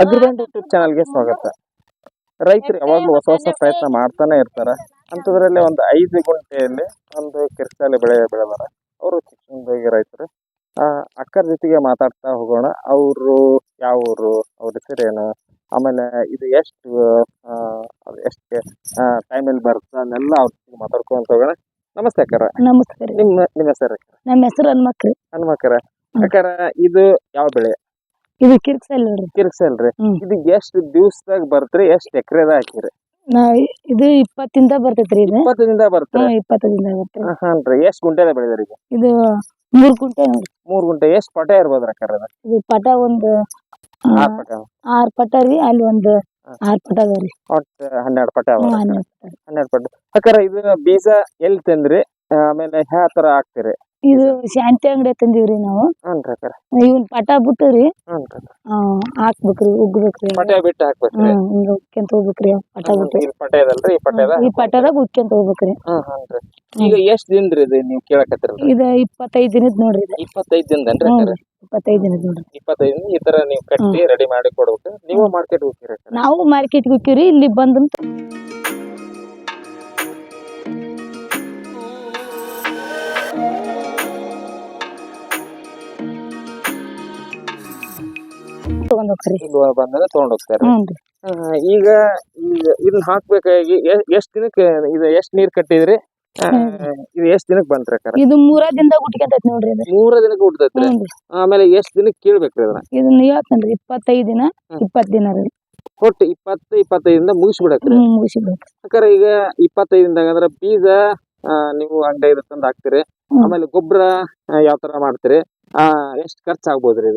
ಅಗ್ರಿಬ್ಯಾಂಡ್ YouTube ಚಾನಲ್ಗೆ ಸ್ವಾಗತ. ರೈತರು ಯಾವಾಗಲೂ ಹೊಸ ಹೊಸ ಪ್ರಯತ್ನ ಮಾಡ್ತಾನೆ ಇರ್ತಾರೆ. ಅಂಥದ್ರಲ್ಲಿ ಒಂದು ಐದು ಗುಂಟೆಯಲ್ಲಿ ಒಂದು ಕಿರ್ಚಾಲಿ ಬೆಳೆ ಬೆಳೆದಾರ. ಅವರು ಶಿಕ್ಷಣದಾಗಿ ರೈತರು. ಆ, ಅಕ್ಕರ ಜೊತೆಗೆ ಮಾತಾಡ್ತಾ ಹೋಗೋಣ. ಅವರು ಯಾವ ಊರು ಅವ್ರ ಹೆಸರೇನು ಆಮೇಲೆ ಇದು ಎಷ್ಟು ಎಷ್ಟು ಟೈಮಲ್ಲಿ ಬರುತ್ತೆ ಅನ್ನೆಲ್ಲ ಅವ್ರ ಜೊತೆಗೆ ಮಾತಾಡ್ಕೊಂತ ಹೋಗೋಣ. ನಮಸ್ತೆ ಅಕ್ಕರ. ನಮಸ್ತೆ ನಿಮ್ಮ ನಿಮ್ಮ ಹೆಸರು ನಮ್ಮ ಹೆಸರು ಹನ್ಮಕ್ರಿ ಹನುಮಕ್ಕರ ಅಕ್ಕರ ಇದು ಯಾವ ಬೆಳೆ? ಇದು ಕಿರ್ಕ್ಸಲ್ ನೋಡ್ರಿ. ಕಿರ್ಕ್ಸಲ್ರಿ ಹ್ಮ್. ಇದು ಎಷ್ಟು ದಿವಸದಾಗ ಬರ್ತ್ರಿ ಎಷ್ಟ್ ಎಕರೆದ ಹಾಕಿರಿ? ನಾ ಇದು ಇಪ್ಪತ್ತಿಂದ ಬರ್ತೈತ್ರಿ ಇದು. ಇಪ್ಪತ್ತಿಂದ ಬರ್ತ್ರಿ? ಇಪ್ಪತ್ತಿಂದ ಇಪ್ಪತ್ತದಿಂದ ಬರ್ತೈತಿ ಹಾನ್ರಿ ಎಷ್ಟ್ ಗುಂಟೆದ ಬೆಳೆದ್ರಿ ಈಗ ಇದು ಮೂರ್ ಗುಂಟೆ ನೋಡ್ರಿ. ಮೂರ್ ಗುಂಟೆ. ಎಷ್ಟ್ ಪಟ ಇರ್ಬೋದ್ರಿ ಅಕ್ಕಾರ ಇದು ಪಟ ಒಂದು ಆ, ಆರ್ ಪಟ. ಆರ್ ಪಟ ರೀ. ಅಲ್ಲಿ ಒಂದು ಹಾ. ಆರ್ ಪಟ ಅದ ರೀ ಒಟ್ಟ ಹನ್ನೆರಡ್ ಪಟ ಅವ ಹ್ಮ್, ಹನ್ನೆರಡ್ ಪಟ. ಹನ್ನೆರಡ್ ಪಟ. ಅಕ್ಕಾರ ಇದು ಬೀಜ ಎಲ್ ತಂದ್ರಿ? ಆಮೇಲೆ ಯಾವ ತರ ಹಾಕ್ತೀರಿ. ಇದು ಶಾಂತಿ ಅಂಗಡಿ ತಂದಿವ್ರಿ ನಾವು. ಅಕ್ಕಾರ ಇವನ್ ಪಟ ಬಿಟ್ಟು ರೀ ಹ್ಞೂನ್ರಿ ಆ, ಹಾಕ್ಬೇಕ್ರಿ ಉಗ್ಬೇಕ್ರಿ. ಪಟ ಬಿಟ್ಟು ಹಾಕ್ಬೇಕ್ರಿ. ಹ್ಮ್ ಹಿಂಗ ಉಕ್ಕೆಂತ ಹೋಗ್ಬೇಕ್ರಿ ಪಟ ಬಿಟ್ಟು. ಈ ಪಟ ಇದಲ್ರಿ ಈ ಪಟ ಇದ ಈ ಪಟದಾಗ ಉಕ್ಕಂತ ಹೋಗ್ಬೇಕ್ರಿ. ಹ್ಮ್ ಹ್ಞೂನ್ರಿ ಈಗ ಎಷ್ಟ್ ದಿನ ಇದು ನೀವ್ ಕೇಳಕತ್ತಿರ ಇದ ಇಪ್ಪತ್ತೈದ್ ದಿನದ ನೋಡ್ರಿ ಇದು. ಇಪ್ಪತ್ತೈದ್ ದಿನದನ್ರಿ ಹ್ಞೂ ಇಪ್ಪತ್ತೈದ್ ದಿನದ ನೋಡ್ರಿ. ಇಪ್ಪತ್ತೈದ್ ದಿನ ಈ ತರ ನೀವು ಕಟ್ಟಿ ರೆಡಿ ಮಾಡಿ ಕೊಡ್ಬೇಕು. ನೀವು ಮಾರ್ಕೆಟ್ ಹೋಗ್ತೀರಿ ಅಕ್ಕಾರ ನಾವು ಮಾರ್ಕೆಟ್ ಹೋಗ್ತೀವ್ರಿ ಇಲ್ಲಿ ಬಂದು ತಗೊಂಡ್ ತಗೊಂಡ್ ಹೋಗ್ತಾರೆ. ಹ್ಞೂನ್ರಿ ಈಗ ಈಗ ಇದನ್ನ ಹಾಕ್ಬೇಕಾಗಿ ಎಷ್ಟ್ ದಿನಕ್ಕೆ ಇದು ಎಷ್ಟ್ ನೀರ್ ಕಟ್ಟಿದ್ರಿ? ಆ, ಇದು ಎಷ್ಟ್ ದಿನಕ್ಕೆ ಬಂತ್ರಿ ಅಕ್ಕಾರ ಇದು ಮೂರ ದಿನ ನೋಡ್ರಿ ಇದು. ಮೂರ ದಿನಕ್ಕೆ ಹ್ಞೂನ್ರಿ ಆಮೇಲೆ ಎಷ್ಟ್ ದಿನಕ್ಕೆ ಕೀಳ್ಬೇಕ್ರಿ ಅದನ್ನ? ಇದನ್ನ ಹೇಳ್ತೇನ್ರಿ ಇಪ್ಪತ್ತೈದು ದಿನ ಇಪ್ಪತ್ತು ಇಪ್ಪತ್ ದಿನ ರೀ. ಒಟ್ಟು ಇಪ್ಪತ್ತು ಇಪ್ಪತ್ತೈದಿಂದ ಮುಗಿಸ್ಬಿಡಕ್ರಿ. ಹ್ಮ್ ಅಕ್ಕಾರ ಈಗ ಇಪ್ಪತ್ತೈದಿಂದ ಅಂದ್ರೆ ಬೀಜ ಆ, ನೀವು ಅಂಗಡಿ ತಂದ್ ಹಾಕ್ತೀರಿ. ಆಮೇಲೆ ಗೊಬ್ಬರ ಯಾವ ತರ ಮಾಡ್ತೀರಿ? ಎಷ್ಟ್ ಖರ್ಚ್ ಆಗ್ಬೋದ್ರಿ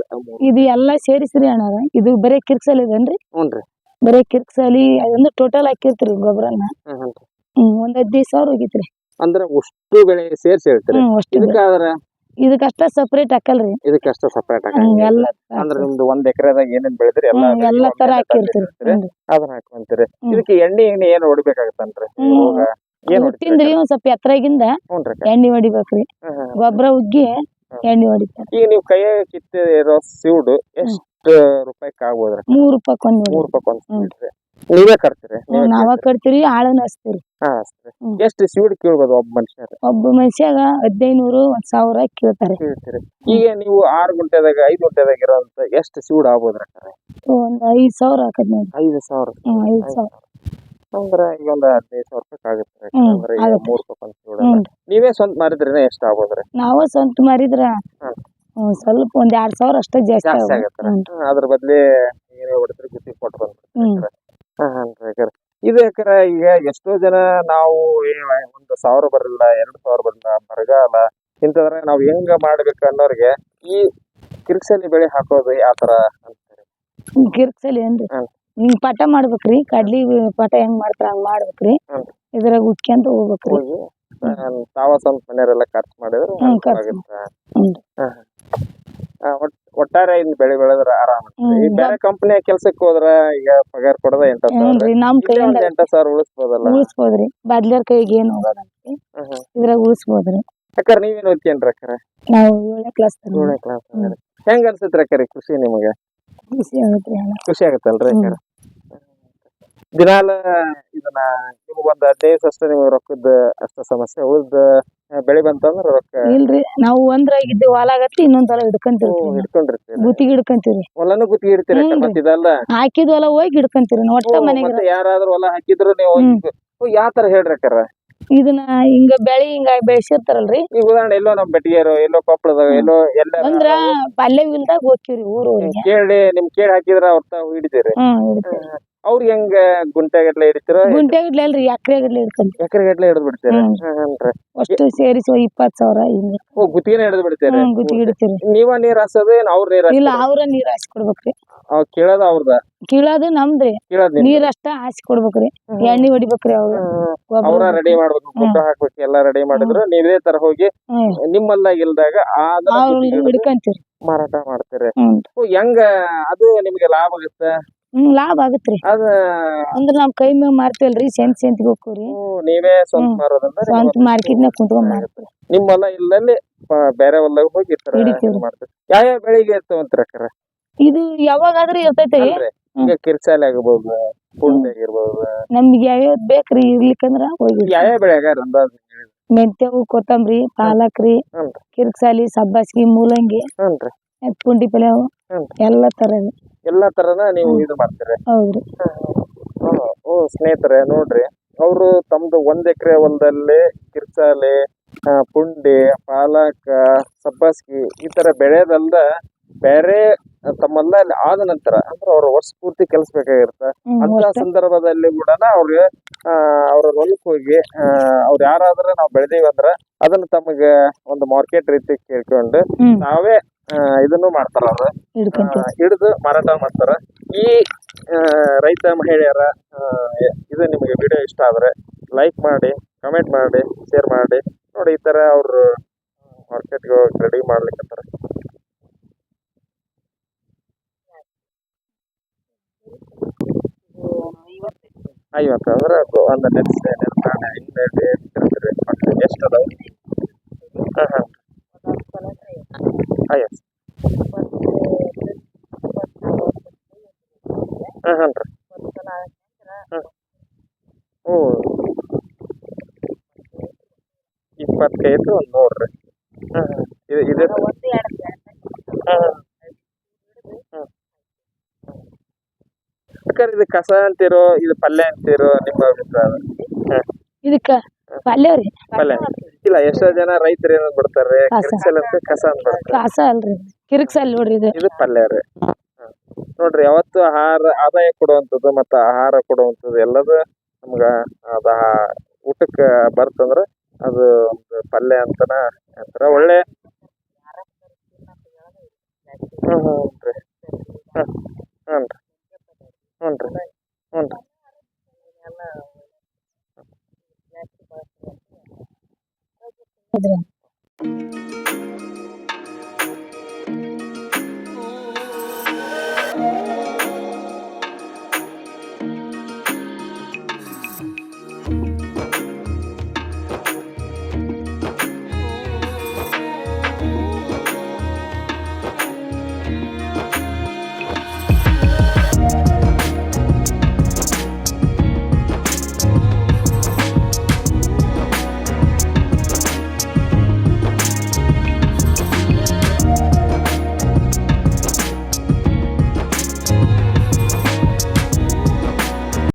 ಇದು ಎಲ್ಲಾ ಸೇರಿಸ್ರಿ ಅಣ್ಣ ಇದು ಬರೇ ಕಿರ್ಕ್ಸಲ್ ಇದೇನ್ರಿ? ಹ್ಞೂನ್ರಿ. ಬರೇ ಕಿರ್ಕ್ಸಲಿ ಅದೊಂದು ಟೋಟಲ್ ಹಾಕಿರ್ತೀರಿ ಗೊಬ್ಬರನ ಹ್ಮ್ ಒಂದ್ ಹದಿನೈದು ಸಾವಿರ ಹೋಗಿತ್ರಿ. ಅಂದ್ರ ಅಷ್ಟು ಬೆಳೆ ಸೇರ್ಸಿ ಹೇಳ್ತೀರಿ? ಹ್ಮ್ ಅಷ್ಟು ಇದಕ್ಕಾದ್ರ? ಇದಕ್ಕಷ್ಟ ಸಪರೇಟ್ ಹಾಕಲ್ರಿ. ಇದಕ್ಕಷ್ಟ ಸಪರೇಟ್ ಹ್ಮ್ ಎಲ್ಲ ಅಂದ್ರ ನಿಮ್ದು ಒಂದ್ ಎಕರೆದಾಗ ಏನೇನ್ ಬೆಳೆದ್ರಿ? ಎಲ್ಲ ಹ್ಮ್ ಎಲ್ಲಾ ತರ ಹಾಕಿರ್ತೀರಿ. ಅದನ್ನ ಹಾಕೊಂತೀರಿ. ಹ್ಮ್. ಇದಕ್ಕೆ ಎಣ್ಣೆ ಎಣ್ಣೆ ಏನ್ ಹೊಡಿಬೇಕಾಗತ್ತನ್ರಿ ಹ್ಮ್. ಏನ್ ಹುಟ್ಟಿಂದ್ರಿ ಒಂದ್ ಸ್ವಲ್ಪ ಎತ್ತರಾಗಿಂದ ಹ್ಞೂನ್ರಿ. ಎಣ್ಣೆ ಹೊಡಿಬೇಕ್ರಿ. ಹ್ಮ್ ಹ್ಮ್. ಗೊಬ್ಬರ ಉಗ್ಗಿ ಎಣ್ಣೆ ಹೊಡಿತಾರ. ಈಗ ನೀವು ಕೈಯಾಗ ಕಿತ್ತಿರೋ ಸೀಡ್ ಎಷ್ಟು ರೂಪಾಯಿಕ್ ಆಗ್ಬೋದ್ರಿ ಮೂರ್ ರೂಪಾಯಿ ಒಂದ್ ಮೂರ್ ರೂಪಾಯಿ ಒಂದ್. ನೀವೇ ಕರ್ತೀರಿ ನೀವೇ ಕಟ್ತೀರಿ. ಆಳನ್ನ ಆಳನ ಹಚ್ತೀರಿ. ಹಾ. ಎಷ್ಟು ಸೀಡ್ ಕೇಳ್ಬೋದು ಒಬ್ಬ ಮನುಷ್ಯ ಒಬ್ಬ ಮನುಷ್ಯಾಗ ಹದಿನೈನೂರು ಒಂದ್ ಸಾವಿರ ಕೇಳ್ತಾರೆ. ಕೇಳ್ತೀರಿ. ಈಗ ನೀವು ಆರು ಗಂಟೆದಾಗ ಐದು ಗಂಟೆದಾಗ ಇರೋಂತ ಎಷ್ಟು ಸೀಡ್ ಆಗ್ಬೋದ್ರಿ? ಒಂದ್ ಐದ್ ಸಾವಿರ ಹಾಕದ್ ಐದು ಸಾವಿರ. ಐದ್ ಸಾವಿರ. ಅಂದ್ರ ಈಗ ಒಂದ್ ಹದಿನೈದು ಸಾವಿರ ರೂಪಾಯಿ ಆಗುತ್ತೆ ಹ್ಮ್, ಅಂದ್ರೆ ಈಗ ಆಗುತ್ತೆ. ಮೂರ್ ನೀವೇ ಸ್ವಂತ ಮಾರಿದ್ರೇನೆ ಎಷ್ಟು ಆಗ್ಬೋದ್ರಿ ನಾವ್ ಸ್ವಂತ ಮಾರಿದ್ರ ಹ್ಮ್. ಹ್ಮ್, ಸ್ವಲ್ಪ ಒಂದ್ ಎರಡ್ ಸಾವಿರ ಅಷ್ಟೇ ಜಾಸ್ತಿ ಜಾಸ್ತಿ ಆಗುತ್ತೆ. ಆಗತ್ತೆ ಹ್ಮ್. ಹ್ಮ್, ಅದ್ರ ಬದ್ಲಿ ನೀವೇ ಹೊಡೆದ್ರೆ ಗುತ್ತಿಗೆ ಕೊಟ್ಟು ಅಂದ್ರ ಹ್ಮ್. ಹಾ, ಹಾನ್ರಿ ಯಾಕಂದ್ರೆ ಇದು ಯಾಕಂದ್ರೆ ಈಗ ಎಷ್ಟೋ ಜನ ನಾವು ಏ ಒಂದು ಸಾವಿರ ಬರಲ್ಲ ಎರಡು ಸಾವಿರ ಬರಲ್ಲ ಬರಗಾಲ ಇಂತದ್ರ ನಾವ್ ಹೆಂಗ ಮಾಡ್ಬೇಕು ಅನ್ನೋರ್ಗೆ ಈ ಕಿರ್ಕ್ಸಲಿ ಬೆಳೆ ಹಾಕೋದು ಯಾವ ತರ ಅಂತಾರೆ ಕಿರ್ಕ್ಸಲಿ ಏನ್ರಿ ಹ್ಮ್. ಹಿಂಗ್ ಪಟ ಮಾಡ್ಬೇಕ್ರಿ? ಕಡ್ಲಿ ಪಾಠ ಹೆಂಗ್ ಮಾಡ್ತಾರ ಹಂಗ್ ಮಾಡ್ಬೇಕ್ರಿ. ಹ್ಮ್. ಇದ್ರಾಗ ಉಟ್ಕೊಂತ ಹೋಗ್ಬೇಕ್ರಿ. ತಾವ ಸ್ವಂತ ಮನೆಯವರೆಲ್ಲ ಖರ್ಚು ಮಾಡಿದ್ರೆ ಹ್ಮ್, ಖರ್ಚು ಆಗುತ್ತೆ. ಹ್ಮ್. ಹಾ, ಹಾ. ಆ, ಒಟ್- ಒಟ್ಟಾರೆ ಬೆಳೆ ಬೆಳೆದ್ರ ಆರಾಮ ಹ್ಮ್. ಈ ಬೇರೆ ಕಂಪನಿ ಕೆಲ್ಸಕ್ಕೆ ಹೋದ್ರ ಈಗ ಪಗಾರ ಕೊಡದ ಎಂಟ ಸಾವಿರ. ಹ್ಞೂನ್ರಿ ನಮ್ ಇಲ್ಲೇ ಕೈಯಿಂದ ಒಂದ್ ಎಂಟ ಸಾವಿರ ಉಳಿಸ್ಬೋದಲ್ಲ. ಉಳಿಸ್ಬೋದ್ರಿ. ಬಾಡ್ಲಿಯರ್ ಕೈಗೆ ಏನ್ ಹೋಗೋದಂತ್ರಿ ಹ್ಮ್, ಹ್ಮ್. ಇದ್ರಾಗ ಉಳಿಸ್ಬೋದ್ರಿ. ಅಕ್ಕಾರ ನೀವೇನ್ ಓದ್ಕೇನ್ರಿ ಅಕ್ಕಾರ? ನಾವು ಏಳನೇ ಕ್ಲಾಸ್ ಏಳನೇ ಕ್ಲಾಸ್ ಹೆಂಗ ಅನ್ಸತ್ರಿ ಅಕ್ಕಾರಿ ಖುಷಿ ನಿಮಗೆ? ಖುಷಿ ಆಗತ್ರಿ ಖುಷಿ ಆಗತ್ತಲ್ರಿ ಹ್ಮ್. ಅಕ್ಕಾರ? ದಿನಾಲ ಇದನ್ನ ಒಂದ್ ಹದಿನೈದು ಅಷ್ಟ ನಿಮ್ಗೆ ರೊಕ್ಕದ ಅಷ್ಟ ಸಮಸ್ಯೆ. ಉಳ್ದ ಬೆಳೆ ಬಂತಂದ್ರ ರೊಕ್ಕ ಇಲ್ರಿ ನಾವು ಒಂದ್ರ ಹೊಲ ಆಗತ್ತಿ ಇನ್ನೊಂದ್ ಹೊಲ ಹಿಡ್ಕೊಂತಿರ್ತೀವಿ ಹಿಡ್ಕೊಂಡಿರ್ತೀರಿ. ಗುತ್ತಿಗೆ ಹಿಡ್ಕೊಂತೀವಿ ಹೊಲನು ಗುತ್ತಿಗೆ ಇಡ್ತೀರಿ. ಮತ್ತ್ ಇದಲ್ಲ ಹಾಕಿದ ಹೊಲ ಹೋಗಿ ಹಿಡ್ಕೊಂತೀವಿ ಒಟ್ಟ ಮನೆಗೆ ಯಾರಾದ್ರೂ ಹೊಲ ಹಾಕಿದ್ರು ನೀವು. ಯಾವ ತರ ಹೇಳ್ರಿ ಅಕ್ಕಾರ? ಇದನ್ನ ಹಿಂಗ ಬೆಳಿ ಹಿಂಗ ಬೆಳೆಸಿರ್ತಾರಲ್ರಿ. ಈಗ ಉದಾಹರಣೆ ಎಲ್ಲೋ ನಮ್ ಬೆಟ್ಟಿಗೆರು ಎಲ್ಲೋ ಕೊಪ್ಪಳದಾಗ ಎಲ್ಲೋ ಎಲ್ಲ ಅಂದ್ರ ಪಲ್ಯ ಇಲ್ದಾಗ ಹೋಗ್ತೀವ್ರಿ ಊರು ಕೇಳಿ ನಿಮ್ ಕೇಳಿ ಹಾಕಿದ್ರ ಅವ್ರ ತಾವ್ ಹಿಡಿತೀರಿ. ಅವ್ರಿಗೆ ಹೆಂಗ ಗುಂಟೆಗಟ್ಲೆ ಹಿಡಿತೀರ? ಗುಂಟೆ ಗಟ್ಲೆ ಅಲ್ರಿ ಎಕರೆ ಹಿಡ್ಕಂತೀವಿ ಎಕರೆ ಗಟ್ಲೆ ಹಿಡಿದು ಬಿಡ್ತೀರಿ? ಹ್ಮ್. ಹ್ಞೂನ್ರಿ ಅಷ್ಟು ಸೇರಿಸಿ ಇಪ್ಪತ್ತು ಸಾವಿರ ಹಿಂಗೆ ಓ ಗುತ್ತಿಗೆನೆ ಹಿಡಿದು ಬಿಡ್ತೀರಿ? ಹ್ಮ್ ಗುತ್ತಿಗೆ ನೀವ ನೀರ್ ಹಾಸೋದು ಏನ್ ಅವ್ರ ನೀರ್ ಇಲ್ಲ ಅವ್ರ ನೀರ್ ಹಾಸಿ ಕೊಡ್ಬೇಕ್ರಿ ಅವ್ ಕೇಳೋದ ಅವ್ರದ? ಕೀಳೋದು ನಮ್ದ್ರಿ. ಕೇಳೋದ್ ನಿಮ್ದು. ನೀರ್ ಅಷ್ಟ ಹಾಸಿ ಕೊಡ್ಬೇಕ್ರಿ ಹ್ಮ್. ಎಣ್ಣೆ ಹೊಡಿಬೇಕ್ರಿ ಅವ್ರ. ಹ್ಮ್. ಅವ್ರ ರೆಡಿ ಮಾಡ್ಬೇಕು ಗೊಬ್ಬರ ಹಾಕ್ಬೇಕು ಎಲ್ಲಾ ರೆಡಿ ಮಾಡಿದ್ರು. ನೀವೇ ತರ ಹೋಗಿ ಹ್ಮ್. ನಿಮ್ಮಲ್ಲ ಇಲ್ದಾಗ ಅದನ್ನ ಅವ್ರ ಗುತ್ತಿಗೆ ಹಿಡ್ದು ಹಿಡ್ಕಂತೀವ್ರಿ ಮಾರಾಟ ಮಾಡ್ತೀರಿ. ಓ, ಹೆಂಗ ಅದು ನಿಮ್ಗೆ ಲಾಭ ಆಗುತ್ತೆ? ಹ್ಮ್ ಲಾಭ ಆಗತ್ರಿ. ಅದ ಅಂದ್ರ ನಾವ್ ಕೈ ಮ್ಯಾಗ ಮಾರ್ತೇವಲ್ರಿ ಸೆಂತ್ ಸೆಂಟ್ಗೆ ಹೋಗ್ತೀವ್ರಿ ನೀವೇ ಸ್ವಂತ ಮಾರ್ಕೆಟ್ ಮಾರೋದಂದ್ರೆ ಸ್ವಂತ ಮಾರ್ಕೆಟ್ನಾಗ ಕುಂತ್ಕೊಂಡ್ ಮಾರ್ತೀವಿ ನಿಮ್ಮ ಹೊಲ ಇಲ್ಲಲ್ಲಿ ಬೇರೆ ಹೊಲ ಹೋಗಿ ಈ ತರ ಹಿಡಿತೀವ್ರಿ. ಮಾಡ್ತೀರಿ. ಯಾವ ಯಾವ ಬೆಳಿಗ್ಗೆ ಇರ್ತಾವಂತ್ರ ಅಕ್ಕಾರ ಇದು ಯಾವಾಗಾದ್ರೂ ಇರ್ತೈತಿ ಅಲ್ರಿ. ಈಗ ಕಿರ್ಚಾಲಿ ಆಗಬಹುದು ಪುಂಡೆ ಆಗಿರ್ಬೋದು. ನಮ್ಗೆ ಯಾವ್ಯಾವ ಬೇಕ್ರಿ ಇರ್ಲಿಕ್ಕಂದ್ರ ಹೋಗಿ ಯಾವ ಬೆಳೆಗಾರ ಅಂದಾಜು ಮೆಂತ್ಯವು ಕೊತ್ತಂಬ್ರಿ ಪಾಲಕ್ ರೀ ಹ್ಞೂ ಕಿರ್ಕ್ಸಾಲಿ ಸಬ್ಬಾಸ್ಗಿ ಮೂಲಂಗಿ ಹ್ಞೂ ಪುಂಡಿ ಪಲ್ಯಾವು ಹ್ಞೂ ಎಲ್ಲ ತರ ಎಲ್ಲಾ ತರನ ನೀವು ಇದು ಮಾಡ್ತೀರಿ. ಹೌದ್ರಿ. ಓ ಸ್ನೇಹಿತರೆ ನೋಡ್ರಿ. ಅವರು ತಮ್ದು ಒಂದ್ ಎಕರೆ ಹೊಲದಲ್ಲಿ ಕಿರ್ಚಾಲೆ ಆ, ಪುಂಡಿ ಪಾಲಕ ಸಬ್ಬಾಸ್ಗಿ ಈ ತರ ಬೆಳೆದಲ್ದ ಬೇರೆ ತಮ್ಮಲ್ಲ ಆದ ನಂತರ ಅಂದ್ರೆ ಅವ್ರ ವರ್ಷ ಪೂರ್ತಿ ಕೆಲಸ ಬೇಕಾಗಿರುತ್ತೆ ಹ್ಮ್, ಅಂತ. ಸಂದರ್ಭದಲ್ಲಿ ಕೂಡ ಅವ್ರಿಗೆ ಆ ಅವ್ರ ಹೊಲಕ್ ಹೋಗಿ ಆ, ಅವ್ರು ಯಾರಾದ್ರೂ ನಾವು ಬೆಳೆದೀವಿ ಅಂದ್ರ ಅದನ್ನ ತಮಗೆ ಒಂದು ಮಾರ್ಕೆಟ್ ರೀತಿ ಕೇಳ್ಕೊಂಡು ಹ್ಮ್. ನಾವೇ ಇದನ್ನು ಮಾಡ್ತಾರ ಅವ್ರು. ಹಿಡಿದು ಮಾರಾಟ ಮಾಡ್ತಾರ. ಈ ರೈತ ಮಹಿಳೆಯರ ಇದು ನಿಮಗೆ ವಿಡಿಯೋ ಇಷ್ಟ ಆದ್ರೆ ಲೈಕ್ ಮಾಡಿ ಕಮೆಂಟ್ ಮಾಡಿ ಶೇರ್ ಮಾಡಿ. ನೋಡಿ ಈ ತರ ಅವ್ರು ಮಾರ್ಕೆಟ್ಗೆ ಹೋಗಿ ರೆಡಿ ಮಾಡ್ಲಿಕ್ಕೆ ಐವತ್ತು. ಅಂದ್ರೆ ಅದು ಒಂದು ನೆನ್ಸೆ ನೆನ್ಪಾನೆ ಹಿಂದೆ ಇಟ್ಟಿರ್ತೀರಿ ಮತ್ತೆ ಎಷ್ಟು ಅದಾವ ಹಾಂ ಹಾಂ ಐವತ್ತು ಹಾಂ ಹಾಂ ರೀ ಹಾಂ ಓ ಇಪ್ಪತ್ತೈದು ಒಂದು ನೂರು ರೀ. ಹಾಂ ಇದು ಇದೆ ಹಾಂ ಇದು ಕಸ ಅಂತೀರೋ ಇದು ಪಲ್ಯ ಅಂತೀರೋ ನಿಮ್ಮ ಅಭಿಪ್ರಾಯ? ಹಾಂ ಇದಕ್ಕ ಪಲ್ಯ ರೀ ಪಲ್ಯ. ಇಲ್ಲ ಎಷ್ಟೋ ಜನ ರೈತರು ಏನಂತ ಬಿಡ್ತಾರೆ ಕಸ. ಕಿರ್ಚಲ್ ಅಂತ ಕಸ ಅಂತ ಬಿಡ್ತಾರೆ ಕಾಸ ಅಲ್ರಿ ಕಿರಿಕ್ಸಲ್ ನೋಡ್ರಿ ಇದು. ಇದು ಪಲ್ಯ ರೀ. ನೋಡ್ರಿ ಯಾವತ್ತು ಆಹಾರ ಆದಾಯ ಕೊಡುವಂಥದ್ದು ಮತ್ತು ಆಹಾರ ಕೊಡುವಂಥದ್ದು ಎಲ್ಲದು ನಮ್ಗ ಅದ ಊಟಕ್ಕೆ ಬರ್ತಂದ್ರ ಅದು ಒಂದು ಪಲ್ಯ ಅಂತನ ಹೇಳ್ತಾರ ಒಳ್ಳೆ ಹ್ಞೂ ಹ್ಞೂ ರೀ ಹಾಂ ಹ್ಞೂ ರೀ ಹ್ಞೂ ರೀ ಹ್ಞೂ ರೀ